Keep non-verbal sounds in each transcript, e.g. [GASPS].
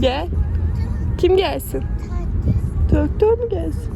Gel. Kim gelsin? Traktör mü gelsin?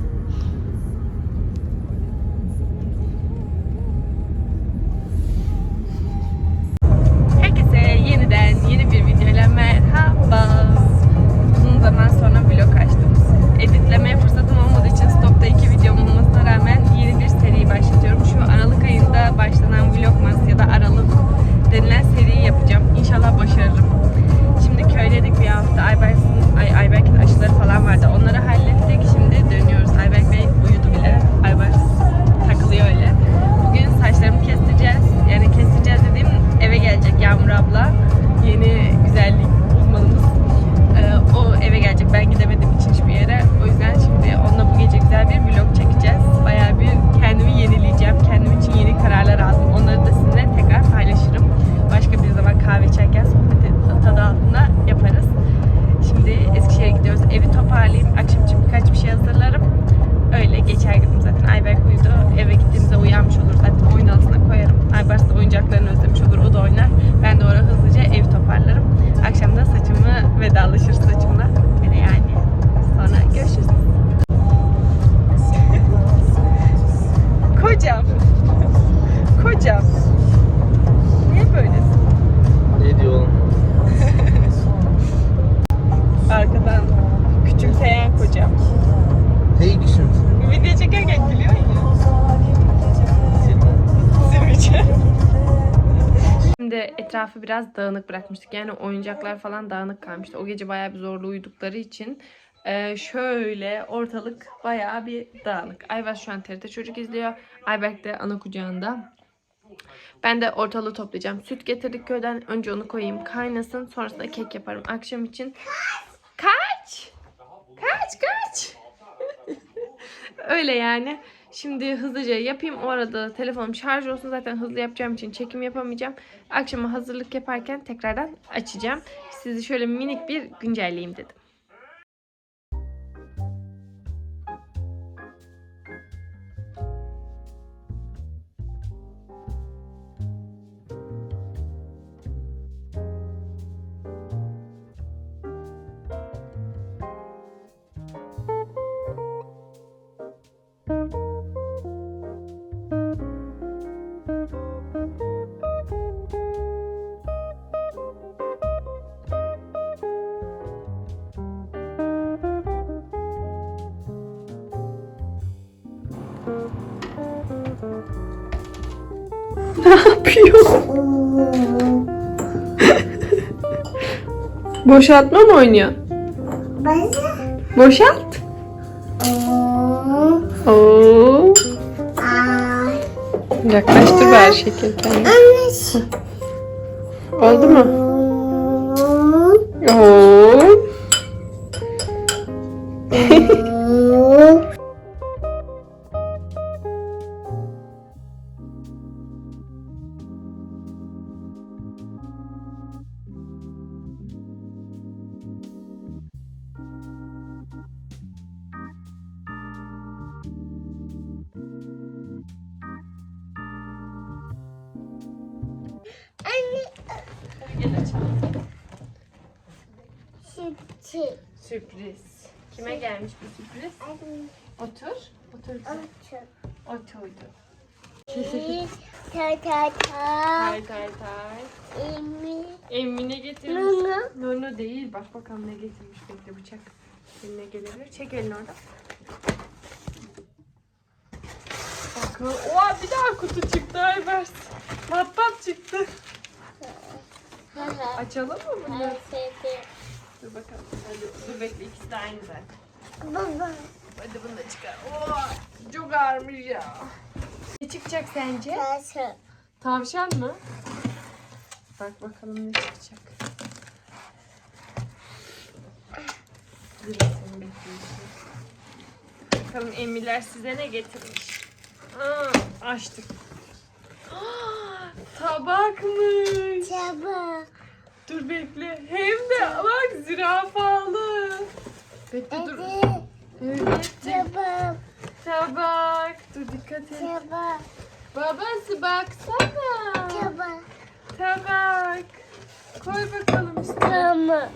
Etrafı biraz dağınık bırakmıştık. Yani oyuncaklar falan dağınık kalmıştı. O gece bayağı bir zorlu uyudukları için e, şöyle ortalık bayağı bir dağınık. Ayvaz şu an TRT Çocuk izliyor. Ayberk de ana kucağında. Ben de ortalığı toplayacağım. Süt getirdik köyden. Önce onu koyayım kaynasın. Sonrasında kek yaparım akşam için. Kaç! Kaç kaç! Öyle yani. Şimdi hızlıca yapayım. O arada telefonum şarj olsun. Zaten hızlı yapacağım için çekim yapamayacağım. Akşama hazırlık yaparken tekrardan açacağım. Sizi şöyle minik bir güncelleyeyim dedim. Yapıyor? Boşaltma mı oynuyor? Boşalt. Oo. Yaklaştır bari şeker kendini. Oldu mu? Oo. Sürpriz. Kime gelmiş bu sürpriz? Otur. Otur. güzel. Oturdu. Ta ta ta. Tay tay tay. Emi. Emine getirmiş. Nunu. Nunu değil. Bak bakalım ne getirmiş. Bekle bıçak. Eline gelebilir. Çek elini oradan. Bakın. Oha bir daha kutu çıktı Aybers. Matbap çıktı. Açalım mı bunu? Dur bakalım. Hadi dur bekle ikisi de aynı zaten. Baba. Hadi bunu da çıkar. Oha çok ağırmış ya. Ne çıkacak sence? Tası. Tavşan mı? Bak bakalım ne çıkacak. Bakalım Emiler size ne getirmiş. Aa, açtık. Aa, [GASPS] tabakmış. Çabuk. Dur bekle. Hem de bak zürafalı. Bekle dur. Evet. Çabuk. Tabak. Dur dikkat et. Çabuk. Babası baksana. Çabuk. Tabak. Koy bakalım üstüne.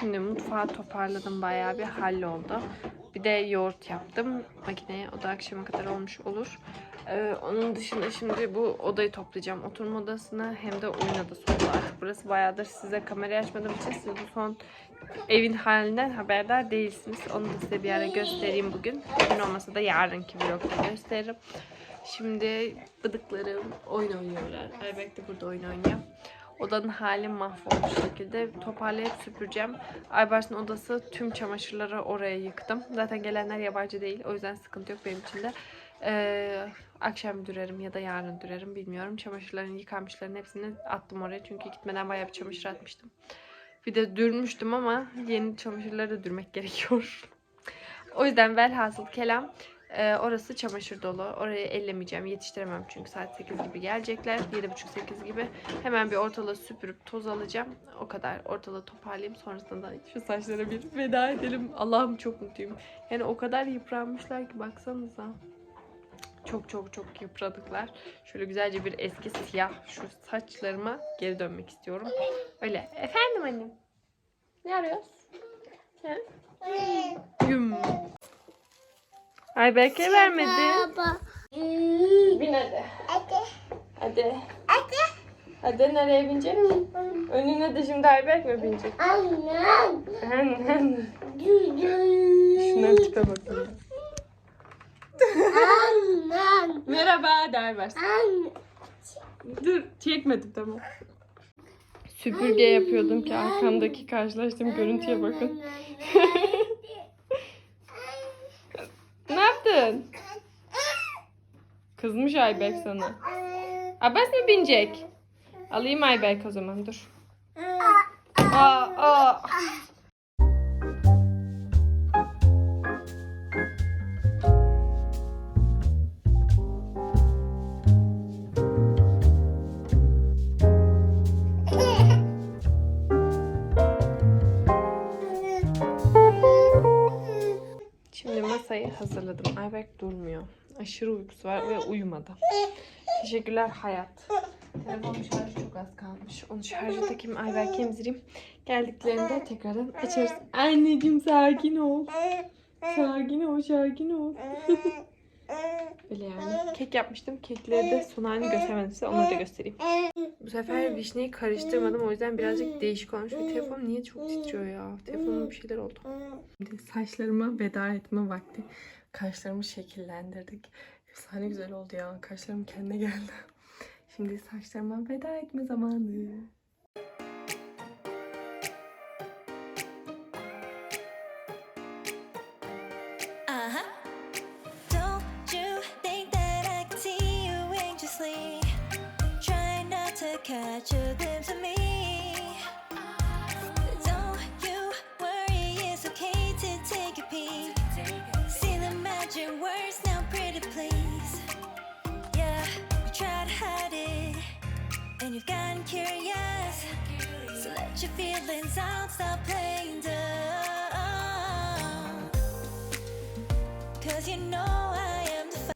Şimdi mutfağı toparladım bayağı bir halloldu. Bir de yoğurt yaptım makineye. O da akşama kadar olmuş olur. Ee, onun dışında şimdi bu odayı toplayacağım. Oturma odasını hem de oyun odası oldu artık. Burası bayağıdır size kamerayı açmadığım için siz bu son evin halinden haberdar değilsiniz. Onu da size bir ara göstereyim bugün. Bugün olmasa da yarınki vlogda gösteririm. Şimdi bıdıklarım oyun oynuyorlar. Aybek de burada oyun oynuyor. Odanın hali mahvolmuş şekilde toparlayıp süpüreceğim. Aybars'ın odası tüm çamaşırları oraya yıktım. Zaten gelenler yabancı değil. O yüzden sıkıntı yok benim için de. Ee, akşam dürerim ya da yarın dürerim bilmiyorum. Çamaşırların yıkanmışların hepsini attım oraya. Çünkü gitmeden bayağı bir çamaşır atmıştım. Bir de dürmüştüm ama yeni çamaşırları da dürmek [LAUGHS] gerekiyor. o yüzden velhasıl kelam ee, orası çamaşır dolu. Orayı ellemeyeceğim. Yetiştiremem çünkü saat 8 gibi gelecekler. 7.30-8 gibi. Hemen bir ortalığı süpürüp toz alacağım. O kadar. Ortalığı toparlayayım. Sonrasında şu saçlara bir veda edelim. Allah'ım çok mutluyum. Yani o kadar yıpranmışlar ki baksanıza. Çok çok çok yıpradıklar. Şöyle güzelce bir eski siyah şu saçlarıma geri dönmek istiyorum. Öyle. Efendim annem. Ne arıyoruz? He? Güm. Ay belki vermedi. Baba. Bin hadi. Hadi. Hadi. Hadi. Hadi nereye binecek? Önüne de şimdi Ayberk mi binecek? Annem. Annen. Düdü. Şunların tipe bakın. Annem. Merhaba de Ayberk. Annem. Dur çekmedim tamam. Süpürge yapıyordum ki arkamdaki karşılaştığım görüntüye bakın. Yaptın? Kızmış Ayberk sana. Abbas mı binecek? Alayım Ayberk o zaman dur. Aa, aa. Masayı hazırladım. Ayberk durmuyor. Aşırı uykusu var ve uyumadı. Teşekkürler hayat. Telefon şarjı çok az kalmış. Onu şarja takayım. Ayberk'e emzireyim. Geldiklerinde tekrardan açarız. Anneciğim sakin ol. Sakin ol, sakin ol. [LAUGHS] Öyle yani. Kek yapmıştım. Kekleri de son halini göstermedim size. Onları da göstereyim. Bu sefer vişneyi karıştırmadım. O yüzden birazcık değişik olmuş. Ve telefon niye çok titriyor ya? Telefonuma bir şeyler oldu. Şimdi saçlarıma veda etme vakti. Kaşlarımı şekillendirdik. Efsane güzel oldu ya. Kaşlarım kendine geldi. [LAUGHS] Şimdi saçlarıma veda etme zamanı. Let your feelings out, stop playing dumb. Cause you know I am the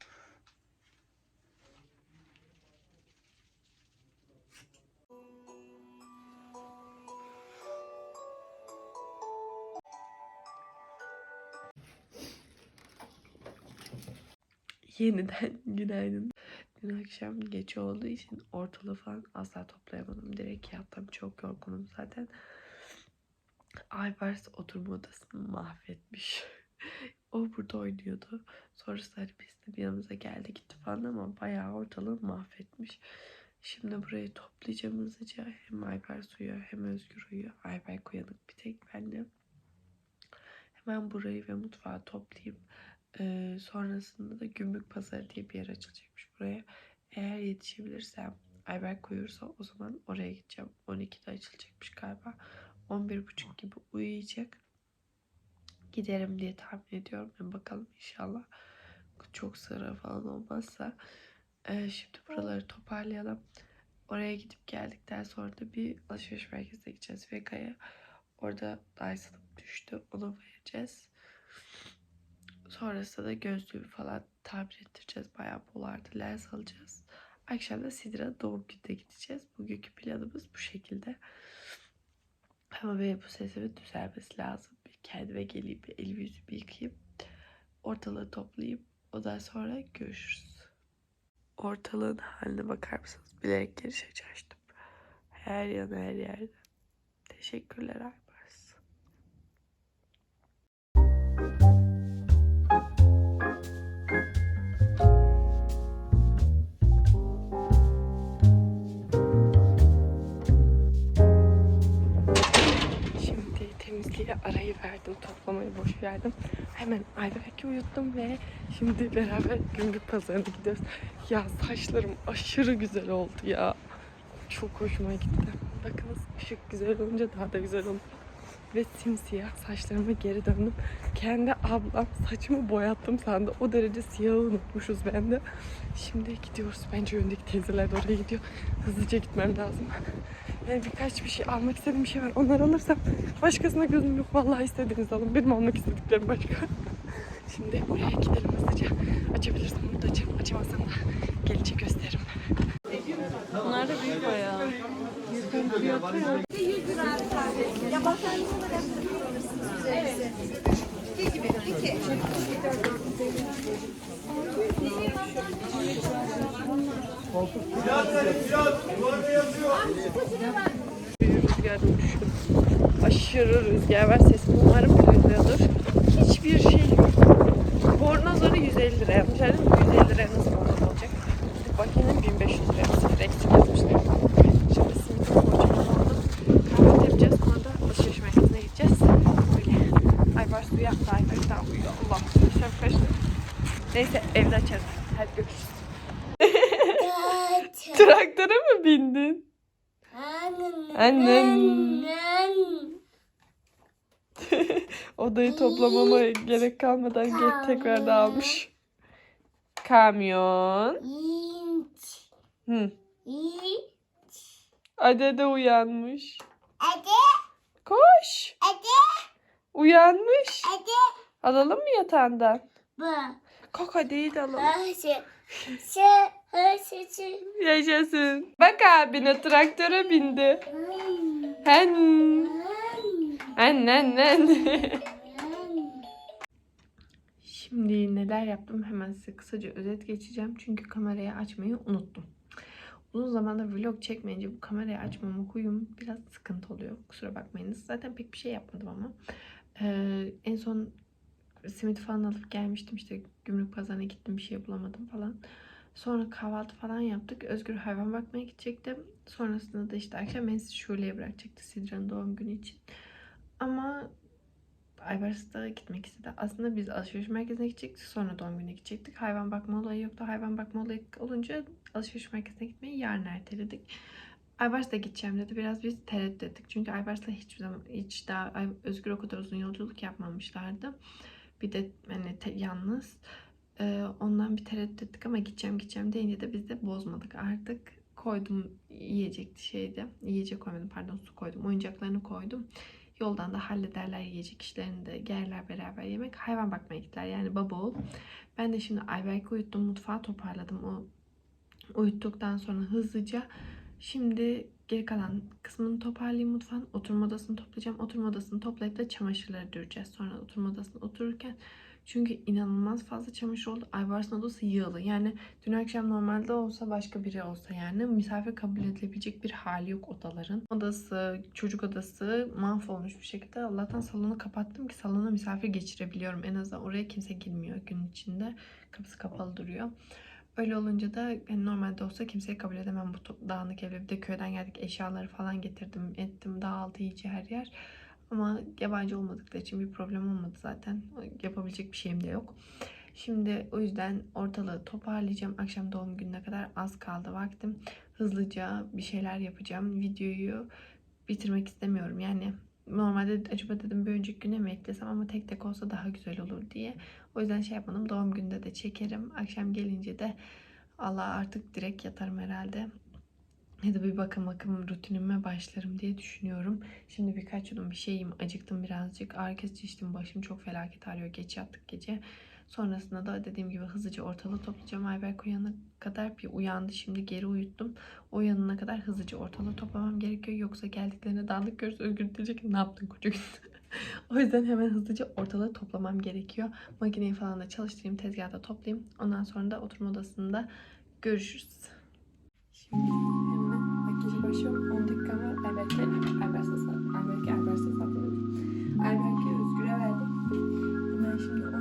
Yeniden günaydın. Dün akşam geç olduğu için ortalığı falan asla toplayamadım. Direkt yattım. Çok yorgunum zaten. Aybars oturma odasını mahvetmiş. [LAUGHS] o burada oynuyordu. Sonrasında hani biz de yanımıza geldi gitti falan ama bayağı ortalığı mahvetmiş. Şimdi burayı toplayacağım hızlıca. Hem Aybars uyuyor hem Özgür uyuyor. Ayberk uyanık bir tek benle. Hemen burayı ve mutfağı toplayayım. Sonrasında da Gümrük Pazarı diye bir yer açılacakmış buraya. Eğer yetişebilirsem Ayberk uyursa o zaman oraya gideceğim. 12'de açılacakmış galiba. 11.30 gibi uyuyacak. Giderim diye tahmin ediyorum. Yani bakalım inşallah. Çok sıra falan olmazsa. Ee, şimdi buraları toparlayalım. Oraya gidip geldikten sonra da bir alışveriş merkezine gideceğiz. Vega'ya. Orada Dyson'ım düştü. Onu vereceğiz. Sonrasında da gözlüğü falan tamir ettireceğiz. Bayağı bolardı. Lens alacağız. Akşam da Sidra doğum gününe gideceğiz. Bugünkü planımız bu şekilde. Ama benim bu sesimin düzelmesi lazım. Bir kendime geleyim, bir elimi yüzümü yıkayayım. Ortalığı toplayayım. Ondan sonra görüşürüz. Ortalığın haline bakar mısınız? Bilerek geniş açtım. Her yan her yerde. Teşekkürler Aybars. Temizliğe arayı verdim, toplamayı boş verdim. Hemen Ayberk'i uyuttum ve şimdi beraber gümrük pazarına gidiyoruz. Ya saçlarım aşırı güzel oldu ya. Çok hoşuma gitti. Bakınız ışık güzel olunca daha da güzel oldu. Ve simsiyah saçlarıma geri döndüm. Kendi ablam saçımı boyattım sandı. O derece siyahı unutmuşuz ben de. Şimdi gidiyoruz. Bence öndeki teyzeler de oraya gidiyor. Hızlıca gitmem lazım. Yani birkaç bir şey almak istediğim bir şey var. Onları alırsam başkasına gözüm yok. Vallahi istediğinizi alın. Benim almak istediklerim başka. Şimdi oraya gidelim hızlıca. Açabilirsem bunu da açarım. Açamazsam da gelince gösteririm. Bunlar da büyük bayağı. Bir rüzgar düştüm. Aşırı rüzgar var. Sesim umarım duyuluyordur. Hiçbir şey yok. Bornozları 150 lira yapmışlar değil mi? 150 liraya nasıl bornoz olacak? Makinenin 1500 liraya sıfır eksik yazmışlar. Şimdi simit borcunu aldım. Kahvaltı yapacağız. Sonra da alışveriş merkezine gideceğiz. Böyle. Aybar su yaptı. Aybar daha uyuyor. Allah. Kaçtı. Neyse evde açarız. Hadi görüşürüz. Traktöre mi bindin? Annem. [LAUGHS] Odayı toplamama gerek kalmadan geri tekrar da almış. Kamyon. İnç. Hı. İnç. Ade de uyanmış. Ede. Koş. Ede. Uyanmış. Ede. Alalım mı yatağından? Bu. Kalk Ade'yi de alalım. Yaşasın. Bak abine traktöre bindi. Hen. Hen hen hen. Şimdi neler yaptım hemen size kısaca özet geçeceğim. Çünkü kamerayı açmayı unuttum. Uzun zamandır vlog çekmeyince bu kamerayı açmama huyum biraz sıkıntı oluyor. Kusura bakmayınız. Zaten pek bir şey yapmadım ama. Ee, en son simit falan alıp gelmiştim. İşte gümrük pazarına gittim bir şey bulamadım falan. Sonra kahvaltı falan yaptık. Özgür hayvan bakmaya gidecektim. Sonrasında da işte akşam beni Şule'ye bırakacaktı Sidra'nın doğum günü için. Ama Aybars'ta gitmek istedi. Aslında biz alışveriş merkezine gidecektik. Sonra doğum gününe gidecektik. Hayvan bakma olayı yoktu. Hayvan bakma olayı olunca alışveriş merkezine gitmeyi yarın erteledik. Aybars'ta gideceğim dedi. Biraz biz tereddüt ettik. Çünkü Aybars'la hiçbir zaman hiç daha Özgür o kadar uzun yolculuk yapmamışlardı. Bir de hani te- yalnız. Ee, ondan bir tereddüt ettik ama gideceğim gideceğim deyince de biz de bozmadık artık. Koydum yiyecekti şeyde. Yiyecek koymadım pardon su koydum. Oyuncaklarını koydum. Yoldan da hallederler yiyecek işlerini de gelirler beraber yemek. Hayvan bakmaya gittiler yani baba oğul. Ben de şimdi Ayberk'i uyuttum mutfağı toparladım. O uyuttuktan sonra hızlıca şimdi geri kalan kısmını toparlayayım mutfağın. Oturma odasını toplayacağım. Oturma odasını toplayıp da çamaşırları düreceğiz. Sonra oturma odasına otururken çünkü inanılmaz fazla çamaşır oldu. Aybars'ın odası yığılı. Yani dün akşam normalde olsa başka biri olsa yani misafir kabul edilebilecek bir hali yok odaların. Odası, çocuk odası mahvolmuş bir şekilde. Allah'tan salonu kapattım ki salona misafir geçirebiliyorum. En azından oraya kimse girmiyor gün içinde. Kapısı kapalı duruyor. Öyle olunca da yani normalde olsa kimseyi kabul edemem bu dağınık evde. Bir de köyden geldik eşyaları falan getirdim ettim dağıldı iyice her yer. Ama yabancı olmadıkları için bir problem olmadı zaten. Yapabilecek bir şeyim de yok. Şimdi o yüzden ortalığı toparlayacağım. Akşam doğum gününe kadar az kaldı vaktim. Hızlıca bir şeyler yapacağım. Videoyu bitirmek istemiyorum. Yani normalde acaba dedim bir önceki güne mi eklesem ama tek tek olsa daha güzel olur diye. O yüzden şey yapmadım. Doğum gününde de çekerim. Akşam gelince de Allah artık direkt yatarım herhalde. Ya da bir bakım bakım rutinime başlarım diye düşünüyorum. Şimdi birkaç yudum bir şeyim. Acıktım birazcık. Ağrı kesici içtim. Başım çok felaket ağrıyor. Geç yattık gece. Sonrasında da dediğim gibi hızlıca ortalığı toplayacağım. Ayberk uyanana kadar bir uyandı. Şimdi geri uyuttum. O uyanana kadar hızlıca ortalığı toplamam gerekiyor. Yoksa geldiklerinde dağınık görürse Özgür diyecek ne yaptın koca [LAUGHS] o yüzden hemen hızlıca ortalığı toplamam gerekiyor. Makineyi falan da çalıştırayım. Tezgahta toplayayım. Ondan sonra da oturma odasında görüşürüz. Şimdi başlıyorum. 10 dakikam var. Ayberk'e, Ayberk'e sat, Ayberk'e, Ayberk'e satmıyorum. Ayberk'e Özgür'e verdim. Hemen şimdi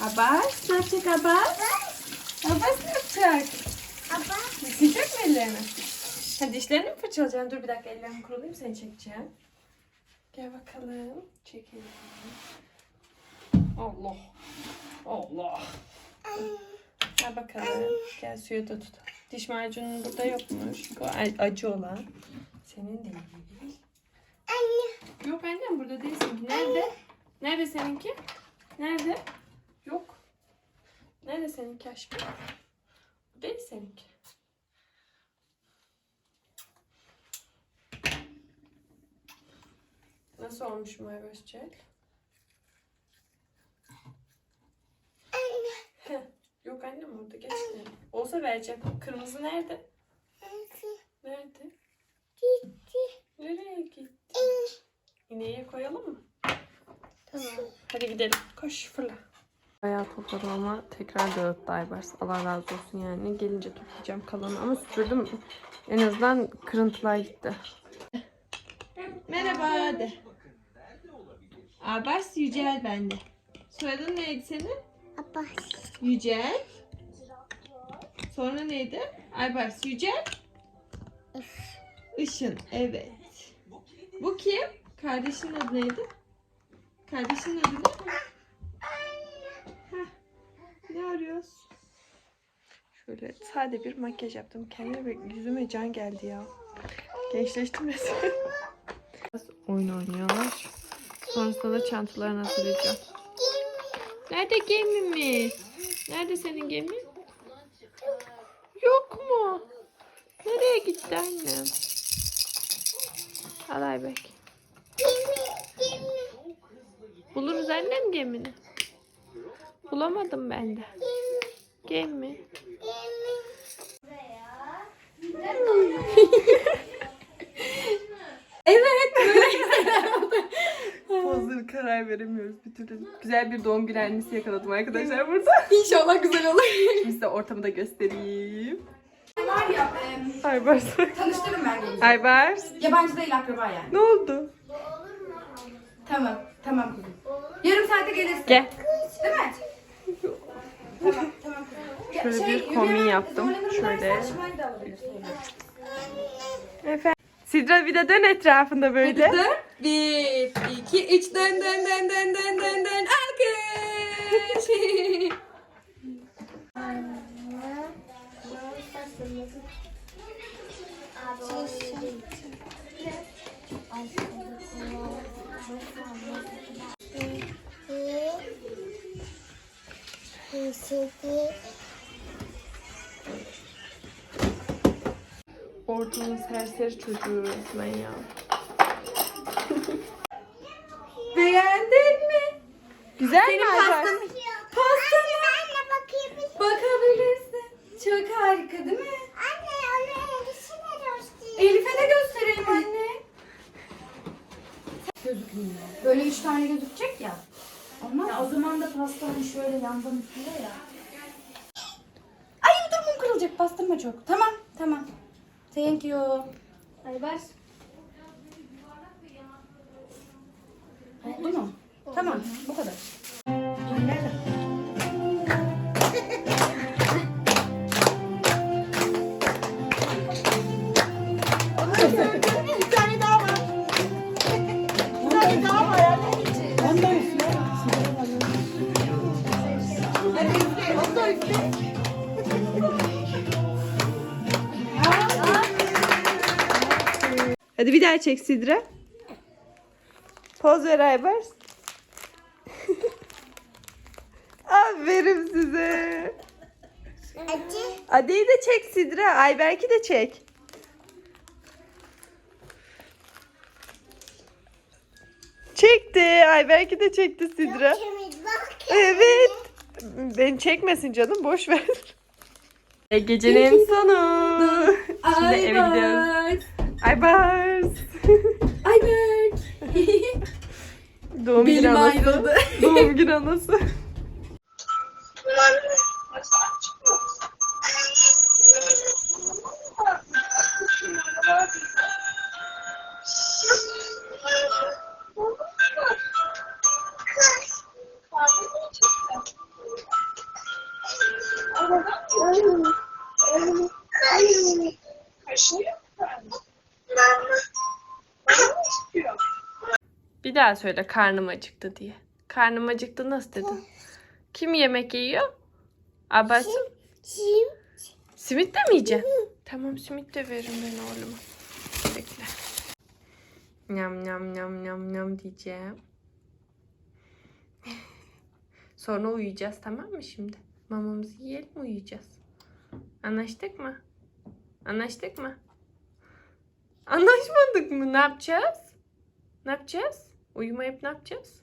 Abbas ne yapacak Abbas? Abbas ne yapacak? Baba. Yıkayacak mı ellerini? Hadi dişlerini mi fırçalayacaksın? Dur bir dakika ellerimi kurulayım seni çekeceğim. Gel bakalım. Çekelim. Allah. Allah. Gel bakalım. Gel suya da tut. Diş macunun burada yokmuş. Bu acı olan. Senin değil. Anne. Yok annem burada değil seninki. Nerede? Nerede seninki? Nerede? Yok. Nerede seninki aşkım? Değil seninki. Nasıl olmuş Cel? Heh, Yok annem orada geçti. Olsa vereceğim. Kırmızı nerede? Nerede? Nereye gitti? İneğe koyalım mı? Tamam. Hadi gidelim. Koş fırla. Bayağı topladım ama tekrar dağıttı Aybars. Allah razı olsun yani. Gelince toplayacağım kalanı ama süpürdüm. En azından kırıntılar gitti. Merhaba de. Aybars Yücel bende. Soyadın neydi senin? Baba. Yücel. Sonra neydi? Aybars Yücel. Işın. Evet. Bu kim? Kardeşinin adı neydi? Kardeşinin adı ne? Ne arıyoruz? Şöyle sade bir makyaj yaptım. Kendime yüzüme can geldi ya. Gençleştim resmen. Biraz oyun oynuyorlar. Sonrasında da çantalarını hazırlayacağım. Nerede gemimiz? Nerede senin gemin? Yok mu? Nereye gitti annem? Al Aybek. Buluruz annem gemini. Bulamadım ben de. Gemi. evet Hazır karar veremiyoruz bir türlü. Güzel bir doğum günü annesi yakaladım arkadaşlar burada. İnşallah güzel olur. Şimdi size ortamı da göstereyim. Var ya, e, Aybars. tanıştırın ben gelin. Aybars. Yabancı değil akraba yani. Ne oldu? Tamam, tamam kızım. Yarım saate gelirsin. Gel. Şöyle bir yürüyemem, kombin yaptım. Şöyle. Efendim. Sidra bir de dön etrafında böyle. Dön. Bir, iki, üç, dön, dön, dön, dön, dön, dön, dön. Alkış. Ortamın [LAUGHS] serseri çocuğu resmen ya. [LAUGHS] Beğendin mi? Güzel mi Aybars? Pastanı Anne bakayım. bakabilirsin. Çok harika değil mi? Anne onu elbisine göster. Elif'e de göstereyim anne. üç tane gözükecek ya. Olmaz ya, o zaman da pastanın şöyle yandan üstünde ya. Ay dur mum kırılacak pastırma çok. Tamam tamam. Thank you. Hadi ver. Oldu mu? Tamam bu kadar. Nerede? Hadi bir daha çek Sidra. Poz ver Aybars. [LAUGHS] Aferin size. Acı. Adeyi de çek Sidra. Ayberk'i de çek. Çekti. Ayberk'i de çekti bak. Evet. Beni çekmesin canım. Boş ver. Gecenin sonu. Şimdi eve gidiyoruz. Aybars. Ayberk. Doğum günü Belim anası. ayrıldı. Doğum günü anası. [LAUGHS] Daha söyle karnım acıktı diye. Karnım acıktı nasıl dedin? [LAUGHS] Kim yemek yiyor? Ablacığım. Sim. Simit de mi yiyeceksin? Tamam simit de veririm ben oğluma. Bekle. Nyam nyam nyam nyam nyam diyeceğim. [LAUGHS] Sonra uyuyacağız tamam mı şimdi? Mamamızı yiyelim uyuyacağız. Anlaştık mı? Anlaştık mı? Anlaşmadık mı? Ne yapacağız? Ne yapacağız? Uyumayıp ne yapacağız?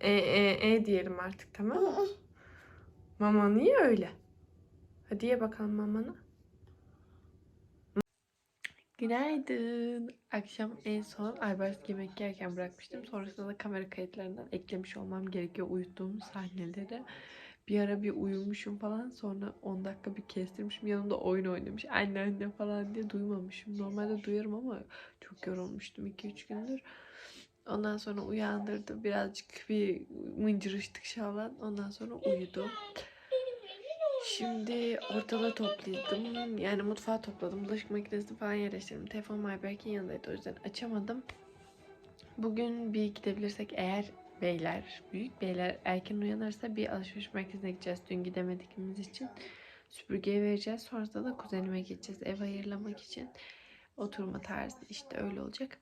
E e e diyelim artık tamam mı? Mama niye öyle? Hadi ye bakalım mamana. Günaydın. Akşam en son Aybars yemek yerken bırakmıştım. Sonrasında da kamera kayıtlarından eklemiş olmam gerekiyor uyuttuğum sahneleri. Bir ara bir uyumuşum falan. Sonra 10 dakika bir kestirmişim. Yanımda oyun oynamış. Anne anne falan diye duymamışım. Normalde duyarım ama çok yorulmuştum 2-3 gündür. Ondan sonra uyandırdı. Birazcık bir mıncırıştık şalan. Ondan sonra uyudu. Şimdi ortalığı topladım. Yani mutfağı topladım. Bulaşık makinesini falan yerleştirdim. Telefon Ayberk'in yanındaydı. O yüzden açamadım. Bugün bir gidebilirsek eğer beyler, büyük beyler erken uyanırsa bir alışveriş merkezine gideceğiz. Dün gidemediğimiz için süpürgeye vereceğiz. Sonrasında da kuzenime gideceğiz ev ayırlamak için. Oturma tarzı işte öyle olacak.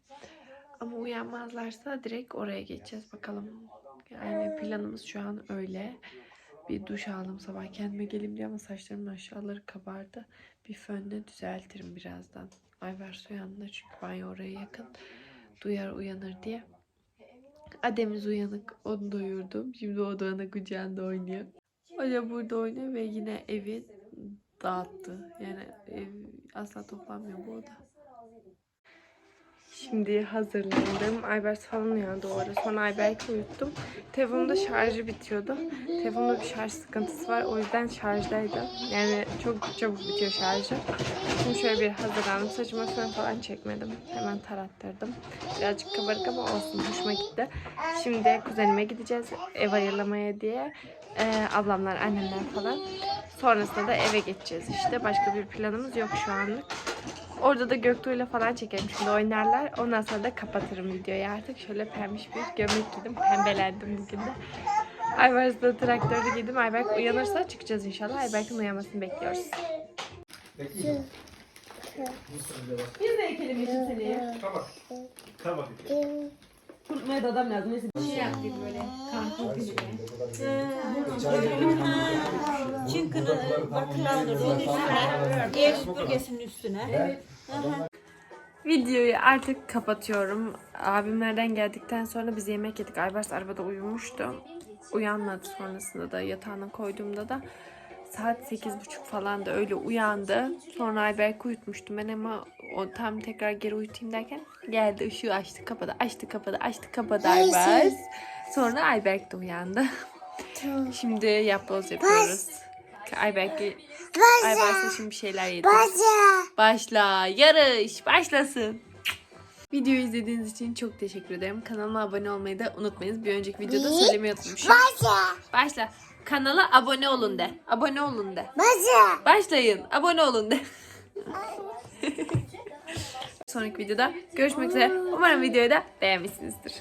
Ama uyanmazlarsa direkt oraya geçeceğiz bakalım. Yani planımız şu an öyle. Bir duş aldım sabah kendime geleyim diye ama saçlarımın aşağıları kabardı. Bir fönle düzeltirim birazdan. Ayvers uyandı çünkü banyo oraya yakın. Duyar uyanır diye. Ademiz uyanık. Onu doyurdum. Şimdi o da ana kucağında oynuyor. O da burada oynuyor ve yine evi dağıttı. Yani ev asla toplanmıyor bu oda. Şimdi hazırlandım. Ayberk o ara. Sonra Ayberk'i uyuttum. Telefonumda şarjı bitiyordu. Telefonumda bir şarj sıkıntısı var. O yüzden şarjdaydı. Yani çok çabuk bitiyor şarjı. Şimdi şöyle bir hazırlandım. Saçıma fön falan çekmedim. Hemen tarattırdım. Birazcık kabarık ama olsun. Hoşuma gitti. Şimdi kuzenime gideceğiz. Ev ayırlamaya diye. Ee, ablamlar, annemler falan. Sonrasında da eve geçeceğiz işte. Başka bir planımız yok şu anlık. Orada da Göktuğ'yla falan çekerim şimdi oynarlar. Ondan sonra da kapatırım videoyu artık. Şöyle pembiş bir gömlek giydim. Pembelendim bugün de. Ayberk'de traktörü giydim. Ayberk uyanırsa çıkacağız inşallah. Ayberk'in uyanmasını bekliyoruz. Biz de ekelim yeşil seneye. Tamam. Kurutmaya da adam lazım. Neyse bir şey yaptık böyle. Karpuz gibi. Çünkü bakılandır onun üstüne, diğer süpürgesinin üstüne. Videoyu artık kapatıyorum. Abimlerden geldikten sonra biz yemek yedik. Aybars arabada uyumuştu. Uyanmadı sonrasında da yatağına koyduğumda da saat 8.30 falan da öyle uyandı. Sonra Ayberk'i uyutmuştum ben ama o tam tekrar geri uyutayım derken geldi ışığı açtı kapadı açtı kapadı açtı kapadı Aybars. Sonra Ayberk de uyandı. Şimdi yapboz yapıyoruz. Ayberk'e Aybars'a şimdi bir şeyler yedim. Başla. Yarış. Başlasın. Videoyu izlediğiniz için çok teşekkür ederim. Kanalıma abone olmayı da unutmayınız. Bir önceki videoda söylemeyi unutmuşum. Başla. Başla. Kanala abone olun de. Abone olun de. Başla. Başlayın. Abone olun de. [LAUGHS] Sonraki videoda görüşmek üzere. Umarım videoyu da beğenmişsinizdir.